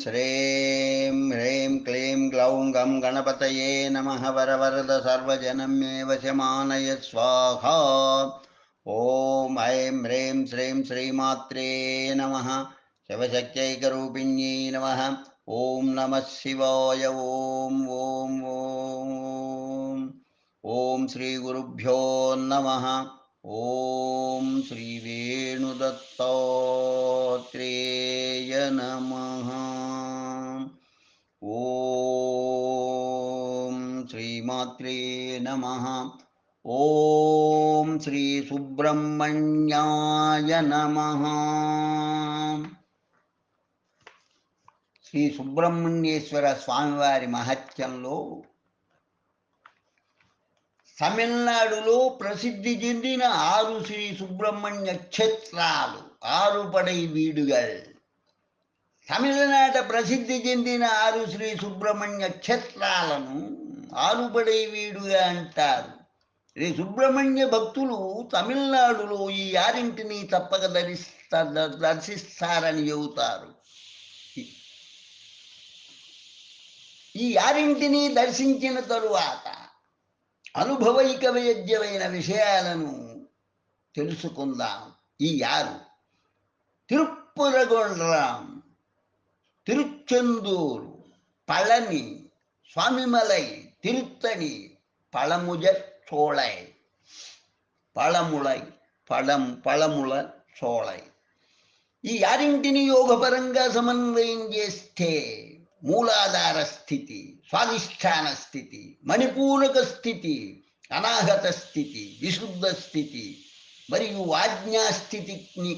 श्रीं ह्रीं क्लीं ग्लौं गं गणपतये नमः वरवरद सर्वजनमेव शमानय स्वाहा। ॐ ऐं ह्रीं श्रीं श्रीमात्रे नमः। शिवशक्त्यैकरूपिण्यै नमः। ॐ नमः शिवाय। ॐ ॐ ॐ। ॐ श्रीगुरुभ्यो नमः। ॐ श्रीवेणुदत्तात्रेय नमः। శ్రీమాత్రే నమ. ఓం శ్రీ సుబ్రహ్మణ్యాయ నమ. శ్రీ సుబ్రహ్మణ్యేశ్వర స్వామివారి మహత్యంలో తమిళనాడులో ప్రసిద్ధి చెందిన ఆరు శ్రీ సుబ్రహ్మణ్య క్షేత్రాలు ఆరు పడై వీడుగల్. తమిళనాట ప్రసిద్ధి చెందిన ఆరు శ్రీ సుబ్రహ్మణ్య క్షేత్రాలను ఆరుపడై వీడుగా అంటారు. రే సుబ్రహ్మణ్య భక్తులు తమిళనాడులో ఈ ఆరింటిని తప్పక ధరిస్తా దర్శిస్తారని చెబుతారు. ఈ ఆరింటిని దర్శించిన తరువాత అనుభవైక వైద్యమైన విషయాలను తెలుసుకుందాం. ఈ ఆరు తిరుప్పురగొండ్రం తిరుచెందూరు పళని స్వామిమలై திருத்தணி பழமுஜர் சோலை పళముళై పళం పళముల చోళై ఈ యారింటిని యోగపరంగా సమన్వయం చేస్తే మూలాధార స్థితి స్వాధిష్టాన స్థితి మణిపూరక స్థితి అనాహత స్థితి విశుద్ధ స్థితి మరియు ఆజ్ఞాస్థితిని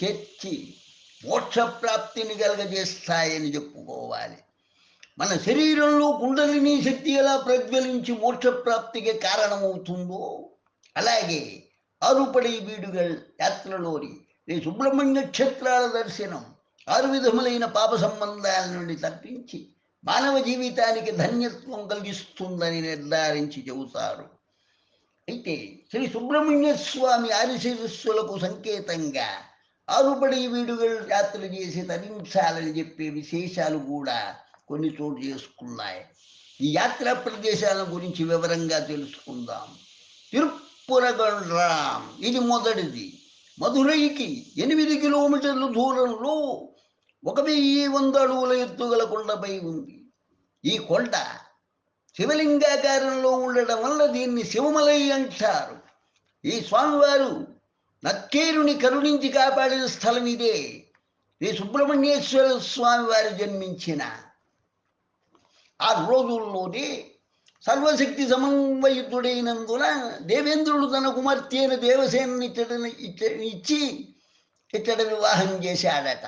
చేర్చి మోక్షప్రాప్తిని కలగజేస్తాయని చెప్పుకోవాలి మన శరీరంలో కుండలిని శక్తి ఎలా ప్రజ్వలించి మోక్షప్రాప్తికి కారణమవుతుందో అలాగే ఆరుపడి వీడుగల్ యాత్రలోని ఈ సుబ్రహ్మణ్య క్షేత్రాల దర్శనం ఆరు విధములైన పాప సంబంధాల నుండి తప్పించి మానవ జీవితానికి ధన్యత్వం కలిగిస్తుందని నిర్ధారించి చెబుతారు. అయితే శ్రీ సుబ్రహ్మణ్య స్వామి ఆరిశిరస్సులకు సంకేతంగా ఆరుపడి వీడుగలు యాత్ర చేసి తరించాలని చెప్పే విశేషాలు కూడా కొన్ని చోటు చేసుకున్నాయి. ఈ యాత్రా ప్రదేశాల గురించి వివరంగా తెలుసుకుందాం. తిరుప్పురగండ్రాం ఇది మొదటిది. మధురైకి ఎనిమిది కిలోమీటర్ల దూరంలో ఒక వెయ్యి వంద అడుగుల ఎత్తుగల కొండపై ఉంది. ఈ కొండ శివలింగాకారంలో ఉండడం వల్ల దీన్ని శివమలై అంటారు. ఈ స్వామివారు నక్కేరుని కరుణించి కాపాడిన స్థలం ఇదే. శ్రీ సుబ్రహ్మణ్యేశ్వర స్వామి వారు జన్మించిన ఆ రోజుల్లోనే సర్వశక్తి సమన్వయుతుడైనందున దేవేంద్రుడు తన కుమార్తె అయిన దేవసేనని ఇచ్చడని ఇచ్చి ఇచ్చట వివాహం చేశాడట.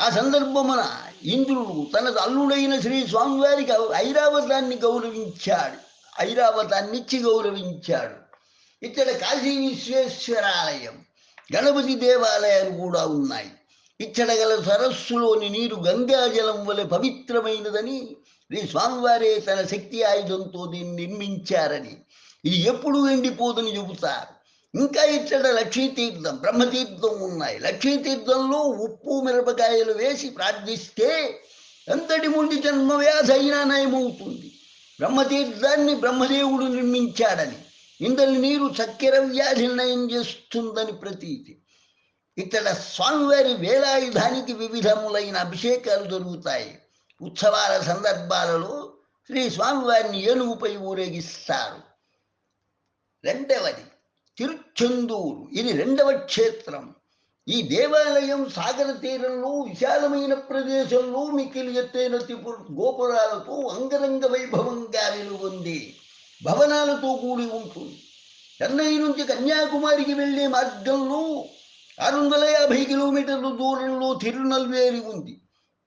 ఆ సందర్భమున ఇంద్రుడు తన అల్లుడైన శ్రీ స్వామివారికి ఐరావతాన్ని గౌరవించాడు. ఐరావతాన్ని ఇచ్చి గౌరవించాడు. ఇక్కడ కాశీ విశ్వేశ్వరాలయం గణపతి దేవాలయాలు కూడా ఉన్నాయి. ఇక్కడ గల సరస్సులోని నీరు గంగాజలం వలె పవిత్రమైనదని ఈ స్వామివారే తన శక్తి ఆయుధంతో దీన్ని నిర్మించారని ఇది ఎప్పుడు ఎండిపోదని చెబుతారు. ఇంకా ఇక్కడ లక్ష్మీతీర్థం బ్రహ్మతీర్థం ఉన్నాయి. లక్ష్మీతీర్థంలో ఉప్పు మిరపకాయలు వేసి ప్రార్థిస్తే ఎంతటి ముండి జన్మ వ్యాధి అయినా నయమవుతుంది. బ్రహ్మతీర్థాన్ని బ్రహ్మదేవుడు నిర్మించాడని. ఇందరి నీరు చక్కెర వ్యాధి నయం చేస్తుందని ప్రతీతి. ఇక్కడ స్వామివారి వేలాయుధానికి వివిధములైన అభిషేకాలు జరుగుతాయి. ఉత్సవాల సందర్భాలలో శ్రీ స్వామివారిని ఏనుగుపై ఊరేగిస్తారు. రెండవది తిరుచెందూరు. ఇది రెండవ క్షేత్రం. ఈ దేవాలయం సాగర తీరంలో విశాలమైన ప్రదేశంలో మిక్కిలి ఎత్తైన త్రిపుర గోపురాలతో అంగరంగ వైభవంగా వెలుగొంది. భవనాలతో కూడి ఉంటుంది. చెన్నై నుంచి కన్యాకుమారికి వెళ్ళే మార్గంలో ఆరు వందల యాభై కిలోమీటర్ల దూరంలో తిరునల్వేలి ఉంది.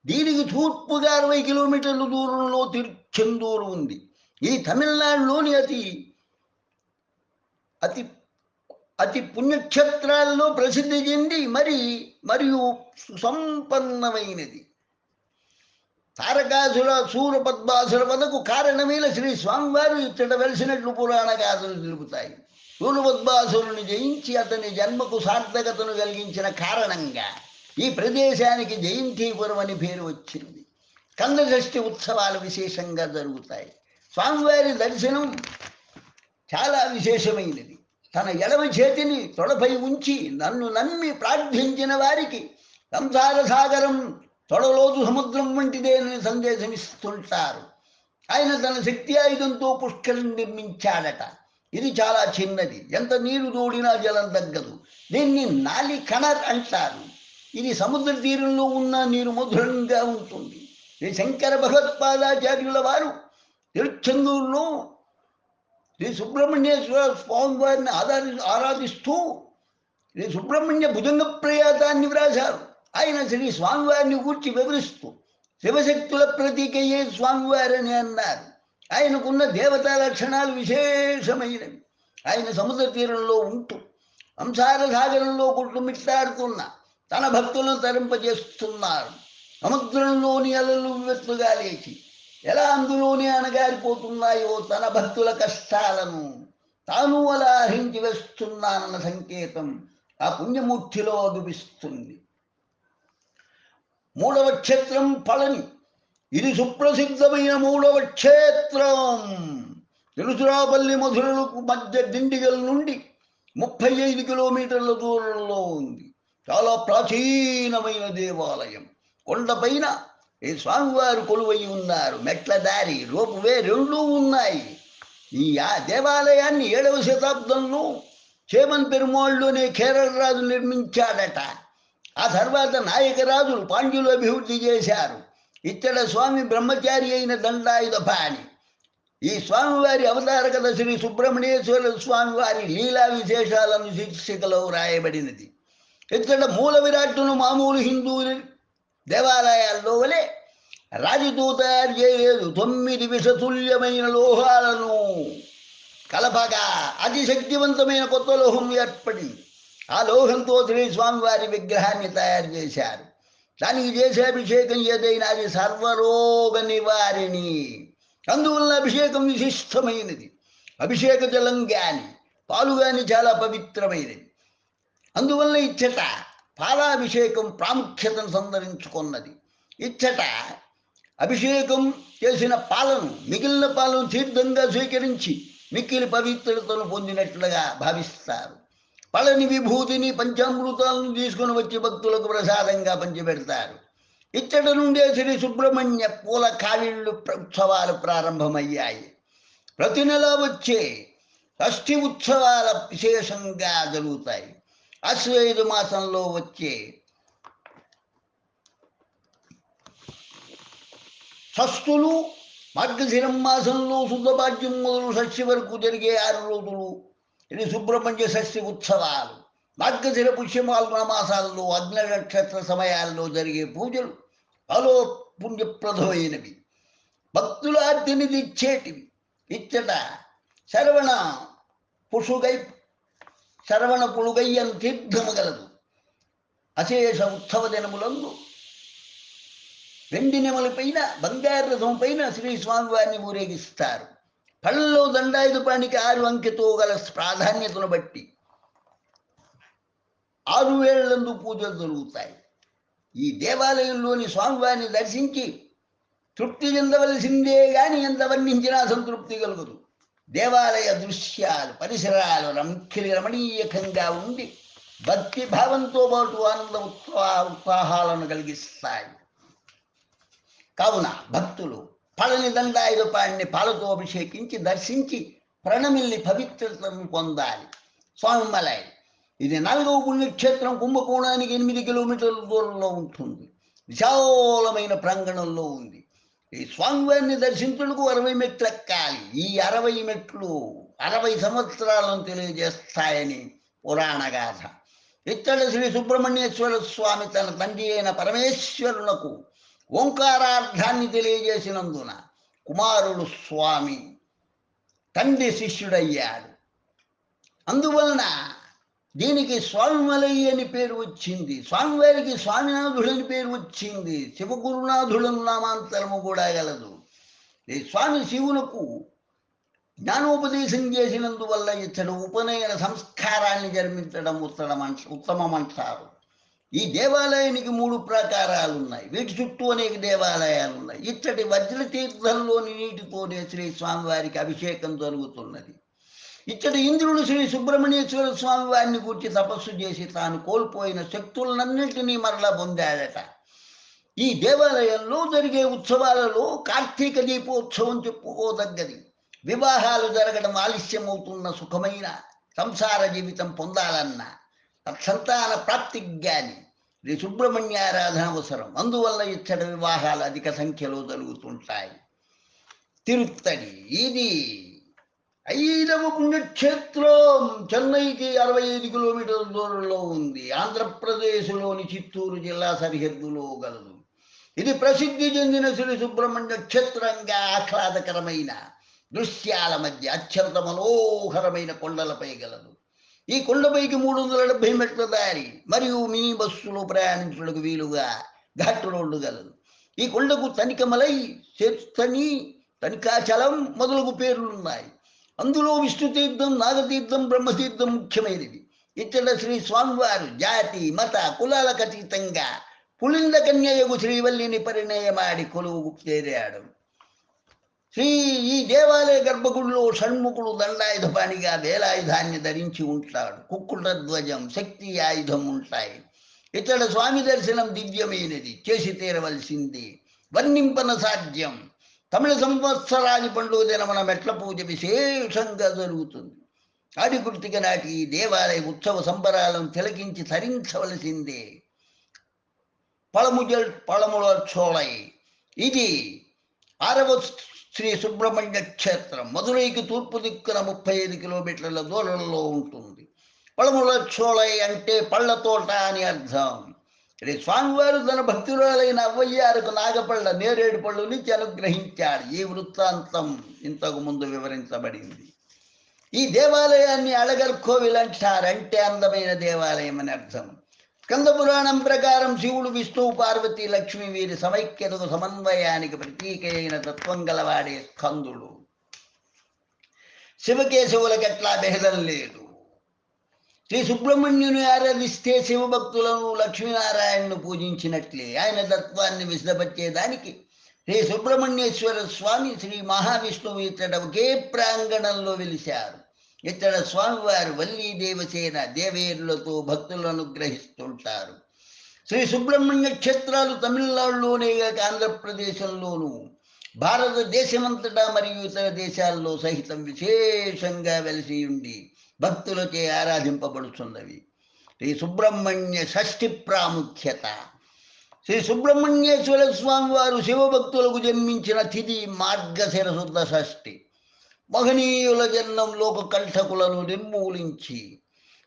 దీనికి తూర్పుగా అరవై కిలోమీటర్ల దూరంలో తిరుచెందూరు ఉంది. ఈ తమిళనాడులోని అతి అతి అతి పుణ్యక్షేత్రాల్లో ప్రసిద్ధి చెంది మరి మరియు సుసంపన్నమైనది. తారకాసుర సూర పద్మాసుర వదకు కారణమైన శ్రీ స్వామివారు ఇచ్చట వెలిసినట్లు పురాణ గాథలు తెలుపుతాయి సూర్యపద్మాసురుని జయించి అతని జన్మకు సార్థకతను కలిగించిన కారణంగా ఈ ప్రదేశానికి జయంతిపురం అని పేరు వచ్చింది. కందషష్ఠి ఉత్సవాలు విశేషంగా జరుగుతాయి. స్వామివారి దర్శనం చాలా విశేషమైనది. తన ఎడమ చేతిని తొడపై ఉంచి నన్ను నమ్మి ప్రార్థించిన వారికి సంసార సాగరం తొడలోతు సముద్రం వంటిదేనని సందేశమిస్తుంటారు. ఆయన తన శక్తి ఆయుధంతో పుష్కరం నిర్మించాడట. ఇది చాలా చిన్నది. ఎంత నీరు తోడినా జలం తగ్గదు. దీన్ని నాలి కణర్ అంటారు. ఇది సముద్ర తీరంలో ఉన్న నీరు మధురంగా ఉంటుంది. శ్రీ శంకర భగవత్పాదాచార్యుల వారు. తిరుచెందూరులో శ్రీ సుబ్రహ్మణ్యేశ్వర స్వామి వారిని ఆధారి ఆరాధిస్తూ శ్రీ సుబ్రహ్మణ్య భుజంగ ప్రయాతాన్ని వ్రాశారు. ఆయన శ్రీ స్వామివారిని గూర్చి వివరిస్తూ శివశక్తుల ప్రతీకయ్యే స్వామివారని అన్నారు. ఆయనకున్న దేవతా లక్షణాలు విశేషమైనవి. ఆయన సముద్ర తీరంలో ఉంటూ సంసార సాగరంలో కుట్టుమిట్టాడుతున్న. తన భక్తులను తరింపజేస్తున్నారు. సముద్రంలోని అలలు వెత్తుగా లేచి ఎలా అందులోనే అణగారిపోతున్నాయో తన భక్తుల కష్టాలను తాను అలా హరించి వేస్తున్నానన్న సంకేతం ఆ పుణ్యమూర్తిలో అదుపిస్తుంది. మూడవ క్షేత్రం పళని. ఇది సుప్రసిద్ధమైన మూడవ క్షేత్రం. తిరుచురాపల్లి మధురలకు మధ్య దిండిగల్ నుండి ముప్పై ఐదు కిలోమీటర్ల దూరంలో ఉంది. చాలా ప్రాచీనమైన దేవాలయం. కొండపైన ఈ స్వామివారు కొలువై ఉన్నారు. మెట్ల దారి రోపువే రెండూ ఉన్నాయి. ఈ ఆ దేవాలయాన్ని ఏడవ శతాబ్దంలో చేమన్ పెరుమాళ్ళునే కేరళరాజు నిర్మించాడట. ఆ తర్వాత నాయకరాజులు పాండ్యులు అభివృద్ధి చేశారు. ఇచ్చట స్వామి బ్రహ్మచారి అయిన దండాయుధ పాణి. ఈ స్వామివారి అవతార కథ శ్రీ సుబ్రహ్మణ్యేశ్వర స్వామివారి లీలా విశేషాలను శీర్షికలో వ్రాయబడినది ఎందుకంటే మూల విరాట్టును మామూలు హిందువులు దేవాలయాల్లో వలె రాజుతో తయారు చేయలేదు. తొమ్మిది విషతుల్యమైన లోహాలను కలపగా అతి శక్తివంతమైన కొత్త లోహం ఏర్పడింది ఆ లోహంతో శ్రీ స్వామివారి విగ్రహాన్ని తయారు చేశారు. దానికి చేసే అభిషేకం ఏదైనా అది సర్వరోగ నివారిణి. అందువల్ల అభిషేకం విశిష్టమైనది. అభిషేక జలం కానీ పాలు కానీ చాలా పవిత్రమైనది. అందువల్ల ఇచ్చట పాలాభిషేకం ప్రాముఖ్యతను సంతరించుకున్నది ఇచ్చట అభిషేకం చేసిన పాలను మిగిలిన పాలను తీర్థంగా స్వీకరించి మిక్కిలి పవిత్రతను పొందినట్లుగా భావిస్తారు. పళని విభూతిని పంచామృతాలను తీసుకుని వచ్చి భక్తులకు ప్రసాదంగా పంచిపెడతారు. ఇచ్చట నుండే శ్రీ సుబ్రహ్మణ్య పూల కావిళ్ళు ఉత్సవాలు ప్రారంభమయ్యాయి. ప్రతి నెల వచ్చే షష్ఠి ఉత్సవాల విశేషంగా జరుగుతాయి. అశ్వేధ మాసంలో వచ్చే షష్ఠులు మార్గశిరం మాసంలో శుద్ధపాఠ్యం మొదలు షష్ఠి వరకు జరిగే ఆరు రోజులు. ఇది సుబ్రహ్మణ్య షష్ఠి ఉత్సవాలు. మార్గశిర పుష్యమాల మాసాల్లో అగ్ని నక్షత్ర సమయాల్లో జరిగే పూజలు అలో పుణ్యప్రదమైనవి భక్తుల అర్తిని ఇచ్చేటివి. ఇచ్చట శరవణ పుషుగై శరవణ పులుగయ్యను తీర్థము గలదు అశేష ఉత్సవ దినములందు వెండి నెమలపైన బంగారు రథం పైన శ్రీ స్వామివారిని ఊరేగిస్తారు. పళ్ళలో దండాయుధపానికి ఆరు అంకెతో గల ప్రాధాన్యతను బట్టి ఆరు వేళ్ళందు పూజలు జరుగుతాయి. ఈ దేవాలయంలోని స్వామివారిని దర్శించి తృప్తి చెందవలసిందే గాని ఎంత వర్ణించినా సంతృప్తి కలుగదు. దేవాలయ దృశ్యాలు పరిసరాలు రంకిలి రమణీయకంగా ఉండి భక్తి భావంతో పాటు ఆనంద ఉత్సాహ ఉత్సాహాలను కలిగిస్తాయి. కావున భక్తులు పళని దండాయుధపాడిని పాలతో అభిషేకించి దర్శించి ప్రణమిల్లి పవిత్రతను పొందాలి. స్వామిమలై ఇది నాలుగవ పుణ్యక్షేత్రం కుంభకోణానికి ఎనిమిది కిలోమీటర్ల దూరంలో ఉంటుంది. విశాలమైన ప్రాంగణంలో ఉంది. ఈ స్వామివారిని దర్శించుటకు అరవై మెట్లు ఎక్కాలి. ఈ అరవై మెట్లు అరవై సంవత్సరాలను తెలియజేస్తాయని పురాణ గాథ. శ్రీ సుబ్రహ్మణ్యేశ్వర స్వామి తన తండ్రి అయిన పరమేశ్వరులకు ఓంకారార్థాన్ని తెలియజేసినందున కుమారుడు స్వామి తండ్రి శిష్యుడయ్యాడు. అందువలన దీనికి స్వామిమలై అని పేరు వచ్చింది. స్వామివారికి స్వామినాథుడని పేరు వచ్చింది. శివగురునాథుడను నామాంతరము కూడా గలదు. ఈ స్వామి శివునకు జ్ఞానోపదేశం చేసినందువల్ల ఇతడు ఉపనయన సంస్కారాన్ని జన్మించడం ఉత్తమ ఉత్తమమంటారు. ఈ దేవాలయానికి మూడు ప్రాకారాలు ఉన్నాయి వీటి చుట్టూ అనేక దేవాలయాలు ఉన్నాయి ఇచ్చటి వజ్రతీర్థంలోని నీటితోనే శ్రీ స్వామివారికి అభిషేకం జరుగుతున్నది. ఇచ్చటి ఇంద్రుడు శ్రీ సుబ్రహ్మణ్యేశ్వర స్వామి వారిని కూర్చి తపస్సు చేసి తాను కోల్పోయిన శక్తులన్నింటినీ మరలా పొందాడట. ఈ దేవాలయంలో జరిగే ఉత్సవాలలో కార్తీక దీపోత్సవం చెప్పుకోదగ్గది. వివాహాలు జరగడం ఆలస్యమవుతున్న సుఖమైన సంసార జీవితం పొందాలన్న సంతాన ప్రాప్తికి గాని శ్రీ సుబ్రహ్మణ్యారాధన అవసరం. అందువల్ల ఇచ్చట వివాహాలు అధిక సంఖ్యలో జరుగుతుంటాయి. తిరుత్తడి ఇది ఐదవ పుణ్యక్షేత్రం చెన్నైకి అరవై ఐదు కిలోమీటర్ల దూరంలో ఉంది. ఆంధ్రప్రదేశ్లోని చిత్తూరు జిల్లా సరిహద్దులో గలదు. ఇది ప్రసిద్ధి చెందిన శ్రీ సుబ్రహ్మణ్య క్షేత్రంగా ఆహ్లాదకరమైన దృశ్యాల మధ్య అత్యంత మనోహరమైన కొండలపై గలదు. ఈ కొండపైకి మూడు వందల డెబ్బై మెట్ల దారి మరియు మినీ బస్సులో ప్రయాణించడానికి వీలుగా ఘాట్ రోడ్డు గలదు. ఈ కొండకు తనికమలై చేస్తని తనికాచలం మొదలగు పేర్లున్నాయి. అందులో విష్ణుతీర్థం నాగతీర్థం బ్రహ్మతీర్థం ముఖ్యమైనది. ఇచ్చట శ్రీ స్వామివారు జాతి మత కులాలకు అతీతంగా పులింద కన్యయగు శ్రీవల్లిని పరిణయమాడి కొలువు చేరాడు. శ్రీ ఈ దేవాలయ గర్భగుడిలో షణ్ముఖుడు దండాయుధపాణిగా వేలాయుధాన్ని ధరించి ఉంటాడు. కుక్కుల ధ్వజం శక్తి ఆయుధం ఉంటాయి. ఇతడ స్వామి దర్శనం దివ్యమైనది. చేసి తీరవలసింది. వర్ణింపన సాధ్యం. తమిళ సంవత్సరాది పండుగ దినమున మెట్ల పూజ విశేషంగా జరుగుతుంది. ఆడి కృతిక నాటి ఈ దేవాలయ ఉత్సవ సంబరాలను తిలకించి తరించవలసిందే. పళముజల్ పళముల చోళై ఇది ఆరవ శ్రీ సుబ్రహ్మణ్య క్షేత్రం. మధురైకి తూర్పు దిక్కున ముప్పై ఐదు కిలోమీటర్ల దూరంలో ఉంటుంది. పళముల చోళై అంటే పళ్ళ తోట అని అర్థం. శ్రీ స్వామివారు తన భక్తురాలైన అవ్వయ్యారుకు నాగపళ్ళ నేరేడు పళ్ళునిచ్చి అనుగ్రహించాడు ఈ వృత్తాంతం ఇంతకు ముందు వివరించబడింది. ఈ దేవాలయాన్ని అళగర్ కోవిల్ అంటారంటే అందమైన దేవాలయం అని అర్థం. స్కంద పురాణం ప్రకారం శివుడు విష్ణువు పార్వతి లక్ష్మి వీరి సమైక్యతకు సమన్వయానికి ప్రతీక అయిన తత్వం గలవాడే స్కందుడు. శివకేశవులకు ఎట్లా బెహదం లేదు. శ్రీ సుబ్రహ్మణ్యుని ఆరాధిస్తే శివభక్తులను లక్ష్మీనారాయణను పూజించినట్లే. ఆయన తత్వాన్ని విశదపరిచేదానికి శ్రీ సుబ్రహ్మణ్యేశ్వర స్వామి శ్రీ మహావిష్ణువు ఇతడ ఒకే ప్రాంగణంలో వెలిశారు. ఇతడ స్వామివారు వల్లీ దేవసేన దేవేరులతో భక్తులను గ్రహిస్తుంటారు శ్రీ సుబ్రహ్మణ్య క్షేత్రాలు తమిళనాడులోనే కాక ఆంధ్రప్రదేశంలోనూ భారతదేశమంతటా మరియు ఇతర దేశాల్లో సహితం విశేషంగా వెలిసి ఉండి భక్తులచే ఆరాధింపబడుతున్నవి. శ్రీ సుబ్రహ్మణ్య షష్ఠి ప్రాముఖ్యత. శ్రీ సుబ్రహ్మణ్యేశ్వర స్వామి వారు శివభక్తులకు జన్మించిన తిథి మార్గశిర శుద్ధ షష్ఠి. మహనీయుల జన్మం లోక కంఠకులను నిర్మూలించి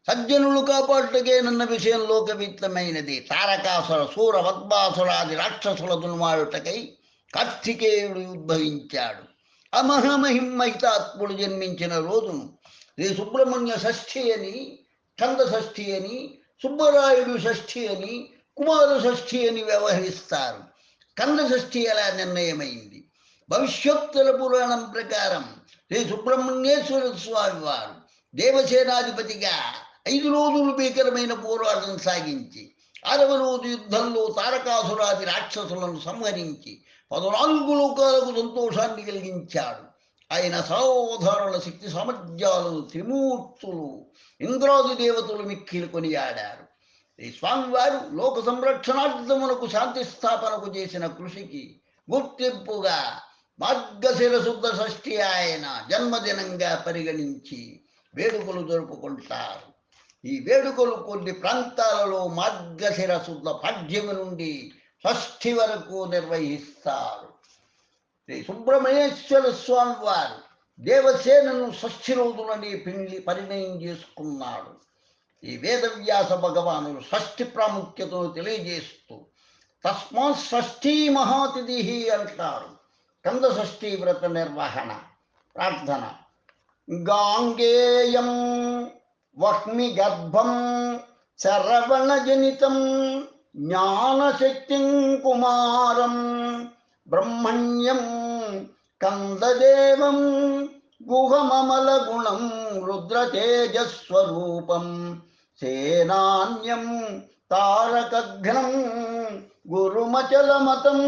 సజ్జనులు కాపాడుటకే నన్న విషయం లోకవిత్తమైనది. తారకాసుర సూర పద్మాసురాది రాక్షసుల దున్మాడుటకై కార్తికేయుడు ఉద్భవించాడు. అమహమహిమహితాత్ముడు జన్మించిన రోజును రే సుబ్రహ్మణ్య షష్ఠి అని చంద షష్ఠి అని సుబ్బరాయుడు షష్ఠి అని కుమార షష్ఠి అని వ్యవహరిస్తారు. కంద షష్ఠి ఎలా నిర్ణయమైంది? భవిష్యోత్తర పురాణం ప్రకారం శ్రీ సుబ్రహ్మణ్యేశ్వర స్వామి వారు దేవసేనాధిపతిగా ఐదు రోజులు భీకరమైన పోరాటం సాగించి ఆరవ రోజు యుద్ధంలో తారకాసురాది రాక్షసులను సంహరించి పద్నాలుగు లోకాలకు సంతోషాన్ని కలిగించాడు. ఆయన సర్వధారణ శక్తి సామర్థ్యాలు త్రిమూర్తులు ఇంద్రాది దేవతలు మిక్కిలు కొనియాడారు. ఈ స్వామివారు లోక సంరక్షణార్థములకు శాంతి స్థాపనకు చేసిన కృషికి గుర్తింపుగా మార్గశిర శుద్ధ షష్ఠి ఆయన జన్మదినంగా పరిగణించి వేడుకలు జరుపుకుంటారు. ఈ వేడుకలు కొన్ని ప్రాంతాలలో మార్గశిర శుద్ధ పాడ్యమి నుండి షష్ఠి వరకు నిర్వహిస్తారు. శ్రీ సుబ్రహ్మణ్యేశ్వర స్వామి వారు దేవసేనను షష్ఠిరోధులని పిండి పరిణయం చేసుకున్నాడు. ఈ వేదవ్యాస భగవానుడు షష్ఠి ప్రాముఖ్యతను తెలియజేస్తూ తస్మాత్ షష్ఠీ మహాతిథి అంటారు. కంద షష్ఠీ వ్రత నిర్వహణ ప్రార్థన. గాంగేయం వహ్మి గర్భం శరవణజనితం జ్ఞానశక్తిం కుమారం ब्रह्मण्यम् कन्ददेवम् गुहममलगुणं रुद्रतेजस्वरूपं सेनान्यं गुरुमचल गुरुमचलमतं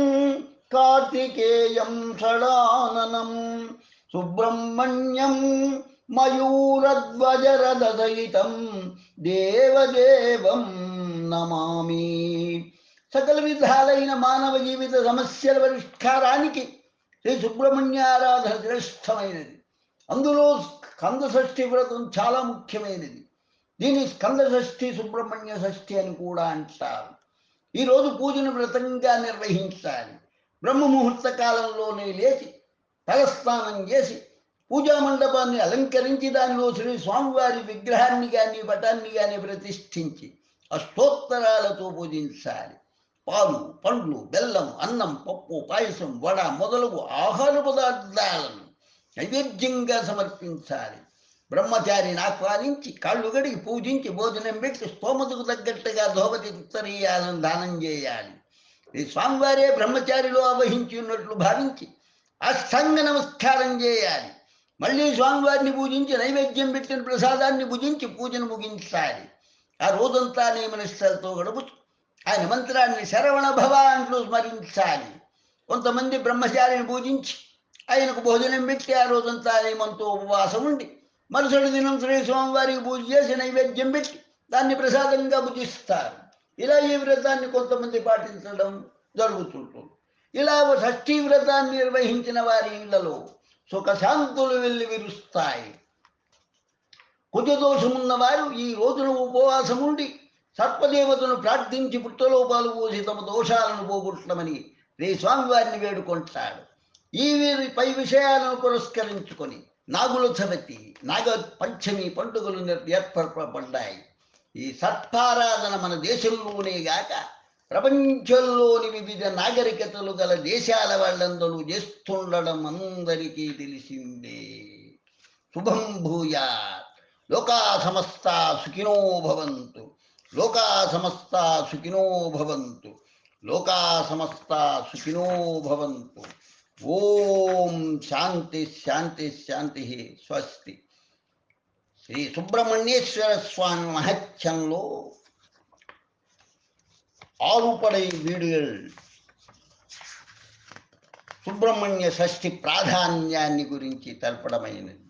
कार्तिकेयं षडाननं सुब्रह्मण्यं मयूरध्वजरदसहितं देवदेवं नमामि సకల విధాలైన మానవ జీవిత సమస్యల పరిష్కారానికి శ్రీ సుబ్రహ్మణ్యారాధన శ్రేష్టమైనది. అందులో స్కంద షష్ఠి వ్రతం చాలా ముఖ్యమైనది. దీని స్కంద షష్ఠి సుబ్రహ్మణ్య షష్ఠి అని కూడా అంటారు. ఈరోజు పూజను వ్రతంగా నిర్వహించాలి. బ్రహ్మ ముహూర్త కాలంలోనే లేచి తలస్నానం చేసి పూజా మండపాన్ని అలంకరించి దానిలో శ్రీ స్వామివారి విగ్రహాన్ని కానీ పటాన్ని కానీ ప్రతిష్ఠించి అష్టోత్తరాలతో పూజించాలి. పాలు పండ్లు బెల్లం అన్నం పప్పు పాయసం వడ మొదలగు ఆహార పదార్థాలను నైవేద్యంగా సమర్పించాలి. బ్రహ్మచారిని ఆహ్వానించి కాళ్ళు గడిగి పూజించి భోజనం పెట్టి స్తోమతకు తగ్గట్టుగా ధోవతి ఉత్తరీయాలను దానం చేయాలి. ఈ స్వామివారే బ్రహ్మచారిలో అవహించి ఉన్నట్లు భావించి అష్టంగ నమస్కారం చేయాలి. మళ్ళీ స్వామివారిని పూజించి నైవేద్యం పెట్టిన ప్రసాదాన్ని భుజించి పూజను ముగించాలి. ఆ రోజంతా నియమనిష్టలతో గడుపుతూ ఆయన మంత్రాన్ని శరవణ భవ అంటూ స్మరించాలి. కొంతమంది బ్రహ్మచారిని పూజించి ఆయనకు భోజనం పెట్టి ఆ రోజంతా నియమంతో ఉపవాసం ఉండి మరుసటి దినం శ్రీ స్వామివారికి పూజ చేసి నైవేద్యం పెట్టి దాన్ని ప్రసాదంగా భుజిస్తారు ఇలా ఈ వ్రతాన్ని కొంతమంది పాటించడం జరుగుతుంటుంది. ఇలా షష్ఠీ వ్రతాన్ని నిర్వహించిన వారి ఇళ్ళలో సుఖశాంతులు వెళ్ళి విరుస్తాయి. కుజదోషమున్న వారు ఈ రోజున ఉపవాసం ఉండి సర్పదేవతను ప్రార్థించి పుట్టలోపాలు పోసి తమ దోషాలను పోగొట్టమని రే స్వామివారిని వేడుకుంటాడు. ఈ వీరి పై విషయాలను పురస్కరించుకొని నాగుల చవితి నాగ పంచమి పండుగలు నిర్- ఏర్పరపబడ్డాయి ఈ సత్పారాధన మన దేశంలోనే గాక ప్రపంచంలోని వివిధ నాగరికతలు గల దేశాల వాళ్ళందరూ చేస్తుండడం అందరికీ తెలిసిందే. శుభం భూయా లోకా సమస్త సుఖినో భవంతు. లోకా సమస్త సుఖినో భవంతు. లోకా సమస్త సుఖినో భవంతు. ఓం శాంతి శాంతి శాంతి స్వస్తి. శ్రీ సుబ్రహ్మణ్యేశ్వర స్వామి మహత్యంలో ఆరుపడై వీడియల్. సుబ్రహ్మణ్య షష్ఠి ప్రాధాన్యాన్ని గురించి తెలపడమైనది.